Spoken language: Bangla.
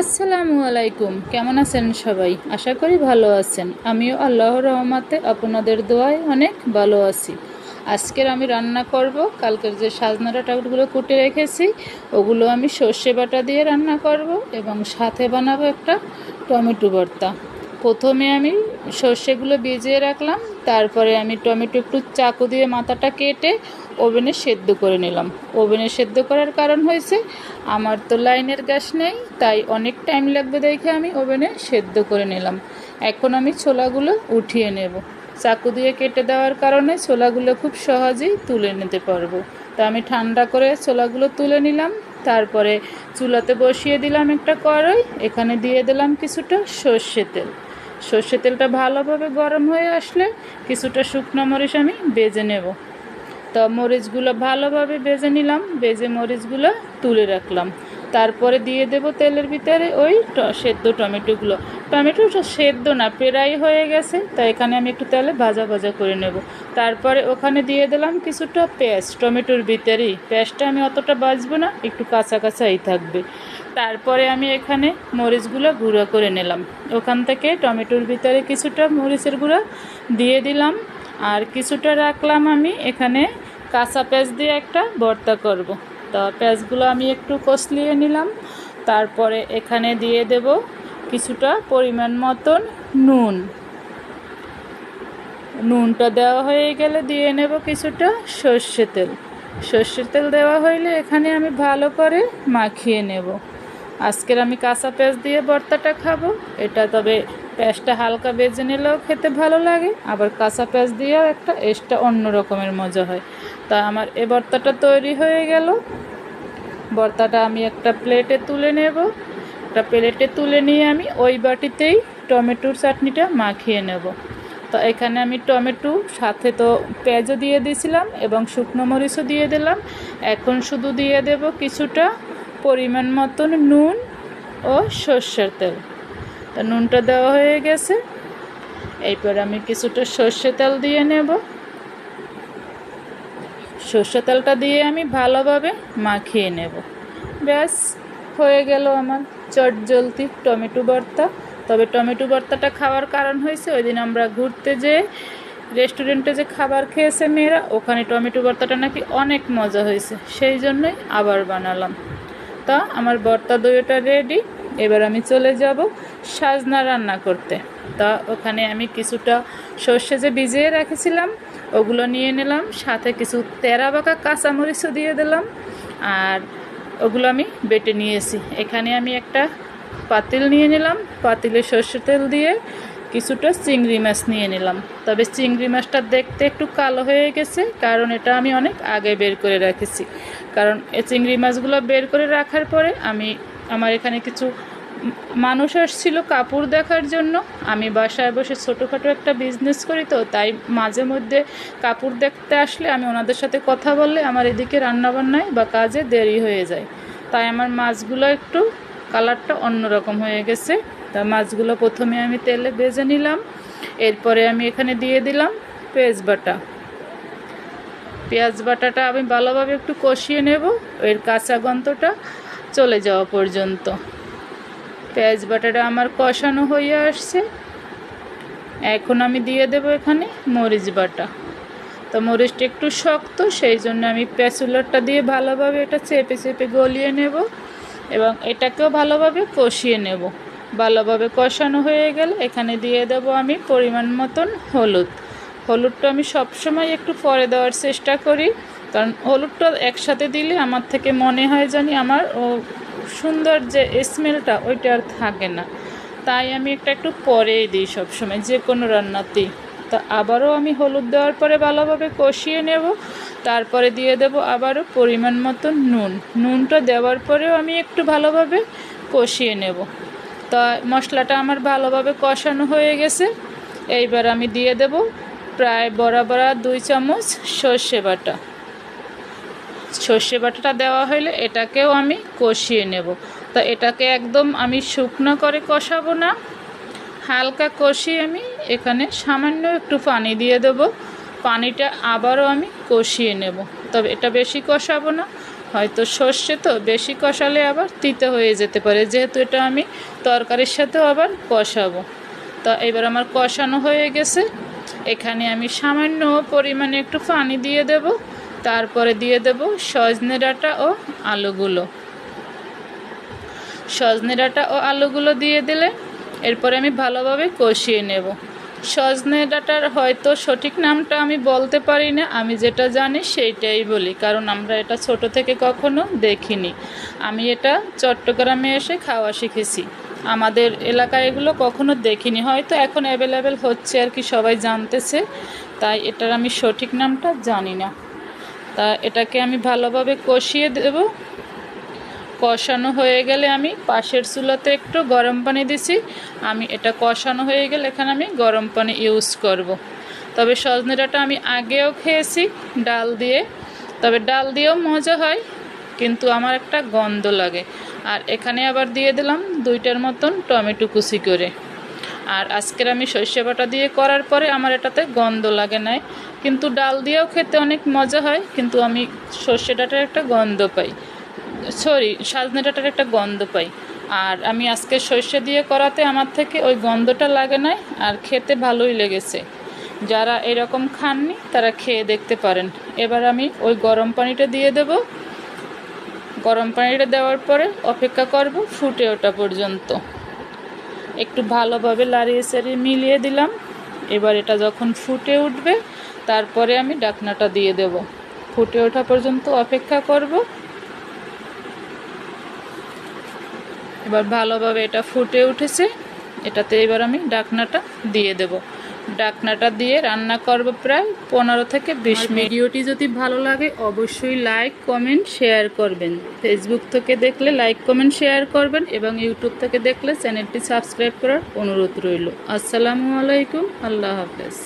আসসালামু আলাইকুম। কেমন আছেন সবাই? আশা করি ভালো আছেন। আমিও আল্লাহর রহমাতে আপনাদের দোয়ায় অনেক ভালো আছি। আজকের আমি রান্না করব। কালকের যে সাজনাটা টাউটগুলো কুটে রেখেছি, ওগুলো আমি সর্ষে বাটা দিয়ে রান্না করব এবং সাথে বানাবো একটা টমেটো ভর্তা। প্রথমে আমি সর্ষেগুলো ভিজিয়ে রাখলাম। তারপরে আমি টমেটো একটু চাকু দিয়ে মাথাটা কেটে ওভেনে সেদ্ধ করে নিলাম। ওভেনে সেদ্ধ করার কারণ হয়েছে, আমার তো লাইনের গ্যাস নেই, তাই অনেক টাইম লাগবে দেখে আমি ওভেনে সেদ্ধ করে নিলাম। এখন আমি ছোলাগুলো উঠিয়ে নেব। চাকু দিয়ে কেটে দেওয়ার কারণে ছোলাগুলো খুব সহজেই তুলে নিতে পারব। তো আমি ঠান্ডা করে ছোলাগুলো তুলে নিলাম, তারপরে চুলাতে বসিয়ে দিলাম একটা কড়াই, এখানে দিয়ে দিলাম কিছুটা সর্ষে তেল। সর্ষে তেলটা ভালোভাবে গরম হয়ে আসলে কিছুটা শুকনো মরিচ আমি বেজে নেব। তো মরিচগুলো ভালোভাবে বেজে নিলাম বেজে মরিচগুলো তুলে রাখলাম। তারপরে দিয়ে দেব তেলের ভিতরে ওই সেদ্ধ টমেটোগুলো। টমেটোটা সেদ্ধ না প্রায় হয়ে গেছে, তো এখানে আমি একটু তেলে ভাজা ভাজা করে নেব। তারপরে ওখানে দিয়ে দিলাম কিছুটা পেঁয়াজ টমেটোর ভিতরেই। পেঁয়াজটা আমি অতটা বাজবো না, একটু কাঁচা কাঁচাই থাকবে। তারপরে আমি এখানে মরিচগুলো গুঁড়ো করে নিলাম। ওখান থেকে টমেটোর ভিতরে কিছুটা মরিচের গুঁড়ো দিয়ে দিলাম। আর কিছুটা রাখলাম আমি এখানে কাঁচা পেঁয়াজ দিয়ে একটা ভর্তা করব। তো পেঁয়াজগুলো আমি একটু কষলিয়ে নিলাম। তারপরে এখানে দিয়ে দেব কিছুটা পরিমাণ মতন নুন। নুনটা দেওয়া হয়ে গেলে দিয়ে নেব কিছুটা সর্ষে তেল। সর্ষের তেল দেওয়া হইলে এখানে আমি ভালো করে মাখিয়ে নেব। আজকের আমি কাঁচা পেঁয়াজ দিয়ে ভর্তাটা খাব। এটা তবে পেঁয়াজটা হালকা বেজে নিলেও খেতে ভালো লাগে, আবার কাঁচা পেঁয়াজ দিয়েও একটা এসটা অন্য রকমের মজা হয়। তা আমার এ ভর্তাটা তৈরি হয়ে গেল। ভর্তাটা আমি একটা প্লেটে তুলে নেব। একটা প্লেটে তুলে নিয়ে আমি ওই বাটিতেই টমেটোর চাটনিটা মাখিয়ে নেব। তো এখানে আমি টমেটো, সাথে তো পেঁয়াজও দিয়ে দিয়েছিলাম এবং শুকনো মরিচও দিয়ে দিলাম। এখন শুধু দিয়ে দেব কিছুটা পরিমাণ মতন নুন ও সর্ষের তেল। তো নুনটা দেওয়া হয়ে গেছে। এরপর আমি কিছুটা সর্ষে তেল দিয়ে নেব। সর্ষে তেলটা দিয়ে আমি ভালোভাবে মাখিয়ে নেব। ব্যাস, হয়ে গেল আমার চট জলদি টমেটো ভর্তা। তবে টমেটো ভর্তাটা খাওয়ার কারণ হয়েছে, ওই দিন আমরা ঘুরতে যেয়ে রেস্টুরেন্টে যে খাবার খেয়েছে মেয়েরা, ওখানে টমেটো ভর্তাটা নাকি অনেক মজা হয়েছে। সেই জন্যই আবার বানালাম। তা, আমার ভর্তা দইটা রেডি এবার আমি চলে যাব সাজনা রান্না করতে। তা ওখানে আমি কিছুটা সর্ষে যে ভিজিয়ে রেখেছিলাম, ওগুলো নিয়ে নিলাম, সাথে কিছু তেরা বাঁকা কাঁচামরিচও দিয়ে দিলাম, আর ওগুলো আমি বেটে নিয়েছি। এখানে আমি একটা পাতিল নিয়ে নিলাম, পাতিলে সর্ষে তেল দিয়ে কিছুটা চিংড়ি মাছ নিয়ে নিলাম। তবে চিংড়ি মাছটা দেখতে একটু কালো হয়ে গেছে, কারণ এটা আমি অনেক আগে বের করে রেখেছি। কারণ এই চিংড়ি মাছগুলো বের করে রাখার পরে আমি আমার এখানে কিছু মানুষ আসছিল কাপড় দেখার জন্য। আমি বাসায় বসে ছোটোখাটো একটা বিজনেস করি তো, তাই মাঝে মধ্যে কাপড় দেখতে আসলে আমি ওনাদের সাথে কথা বললে আমার এদিকে রান্নাবান্নায় বা কাজে দেরি হয়ে যায়। তাই আমার মাছগুলো একটু কালারটা অন্যরকম হয়ে গেছে। তা মাছগুলো প্রথমে আমি তেলে ভেজে নিলাম, এরপরে আমি এখানে দিয়ে দিলাম পেঁয়াজ বাটা। পেঁয়াজ বাটাটা আমি ভালোভাবে একটু কষিয়ে নেব, এর কাঁচা গন্ধটা চলে যাওয়া পর্যন্ত। পেঁয়াজ বাটাটা আমার কষানো হয়ে আসছে। এখন আমি দিয়ে দেব এখানে মরিচ বাটা। তো মরিচটা একটু শক্ত, সেই জন্য আমি পেঁচুলারটা দিয়ে ভালোভাবে এটা চেপে চেপে গলিয়ে নেব এবং এটাকেও ভালোভাবে কষিয়ে নেব। ভালোভাবে কষানো হয়ে গেলে এখানে দিয়ে দেব আমি পরিমাণ মতন হলুদ। হলুদটা আমি সবসময় একটু পরে দেওয়ার চেষ্টা করি। কারণ হলুদটা একসাথে দিলে আমার থেকে মনে হয় জানি আমার ও সুন্দর যে স্মেলটা ওইটা আর থাকে না। তাই আমি একটা একটু পরেই দিই সবসময় যে কোনো রান্নাতেই। তা আবারও আমি হলুদ দেওয়ার পরে ভালোভাবে কষিয়ে নেব, তারপরে দিয়ে দেব আবারও পরিমাণ মতো নুন। নুনটা দেওয়ার পরেও আমি একটু ভালোভাবে কষিয়ে নেব। তা মশলাটা আমার ভালোভাবে কষানো হয়ে গেছে। এইবার আমি দিয়ে দেব প্রায় বড়া দুই চামচ সর্ষে বাটা। সর্ষে বাটাটা দেওয়া হলে এটাকেও আমি কষিয়ে নেব। তো এটাকে একদম আমি শুকনো করে কষাবো না। হালকা কষিয়ে আমি এখানে সামান্য একটু পানি দিয়ে দেব। পানিটা আবারও আমি কষিয়ে নেব। তবে এটা বেশি কষাবো না। হয়তো সর্ষে তো বেশি কষালে আবার তিতে হয়ে যেতে পারে। যেহেতু এটা আমি তরকারির সাথেও আবার কষাবো। তা এবার আমার কষানো হয়ে গেছে। এখানে আমি সামান্য পরিমাণে একটু পানি দিয়ে দেব। তারপরে দিয়ে দেব সজনে ডাঁটা ও আলুগুলো। সজনে ডাঁটা ও আলুগুলো দিয়ে দিলে এরপরে আমি ভালোভাবে কষিয়ে নেব। সজনে ডাঁটার হয়তো সঠিক নামটা আমি বলতে পারি না, আমি যেটা জানি সেইটাই বলি, কারণ আমরা এটা ছোট থেকে কখনো দেখিনি। আমি এটা চট্টগ্রামে এসে খাওয়া শিখেছি। আমাদের এলাকায় এগুলো কখনো দেখিনি, হয়তো এখন অ্যাভেলেবেল হচ্ছে আর কি, সবাই জানতেছে, তাই এটার আমি সঠিক নামটা জানি না। তা এটাকে আমি ভালোভাবে কষিয়ে দেব। কষানো হয়ে গেলে আমি পাশের চুলাতে একটু গরম পানি দিছি। আমি এটা কষানো হয়ে গেলে এখানে আমি গরম পানি ইউজ করব। তবে সজনে ডাঁটা আমি আগেও খেয়েছি ডাল দিয়ে। তবে ডাল দিয়েও মজা হয়, কিন্তু আমার একটা গন্ধ লাগে। আর এখানে আবার দিয়ে দিলাম দুইটার মতন টমেটো কুচি করে। আর আজকের আমি সর্ষে বাটা দিয়ে করার পরে আমার এটাতে গন্ধ লাগে নাই। কিন্তু ডাল দিয়েও খেতে অনেক মজা হয়, কিন্তু আমি সর্ষে ডাটার একটা গন্ধ পাই। সরি, সাজনে ডাটার একটা গন্ধ পাই। আর আমি আজকে সর্ষে দিয়ে করাতে আমার থেকে ওই গন্ধটা লাগে নাই, আর খেতে ভালোই লেগেছে। যারা এরকম খাননি, তারা খেয়ে দেখতে পারেন। এবার আমি ওই গরম পানিটা দিয়ে দেব। গরম পানিটা দেওয়ার পরে অপেক্ষা করব ফুটে ওঠা পর্যন্ত। একটু ভালোভাবে লাড়িয়ে সারিয়ে মিলিয়ে দিলাম। এবার এটা যখন ফুটে উঠবে, তারপরে আমি ডাকনাটা দিয়ে দেব। ফুটে ওঠা পর্যন্ত অপেক্ষা করব। এবার ভালোভাবে এটা ফুটে উঠেছে, এটাতে এবার আমি ডাকনাটা দিয়ে দেব। ডাকনাটা দিয়ে রান্না করব প্রায় পনেরো থেকে বিশ মিনিট। ভিডিওটি যদি ভালো লাগে অবশ্যই লাইক কমেন্ট শেয়ার করবেন। ফেসবুক থেকে দেখলে লাইক কমেন্ট শেয়ার করবেন এবং ইউটিউব থেকে দেখলে চ্যানেলটি সাবস্ক্রাইব করার অনুরোধ রইল। আসসালামু আলাইকুম আল্লাহ হাফেজ।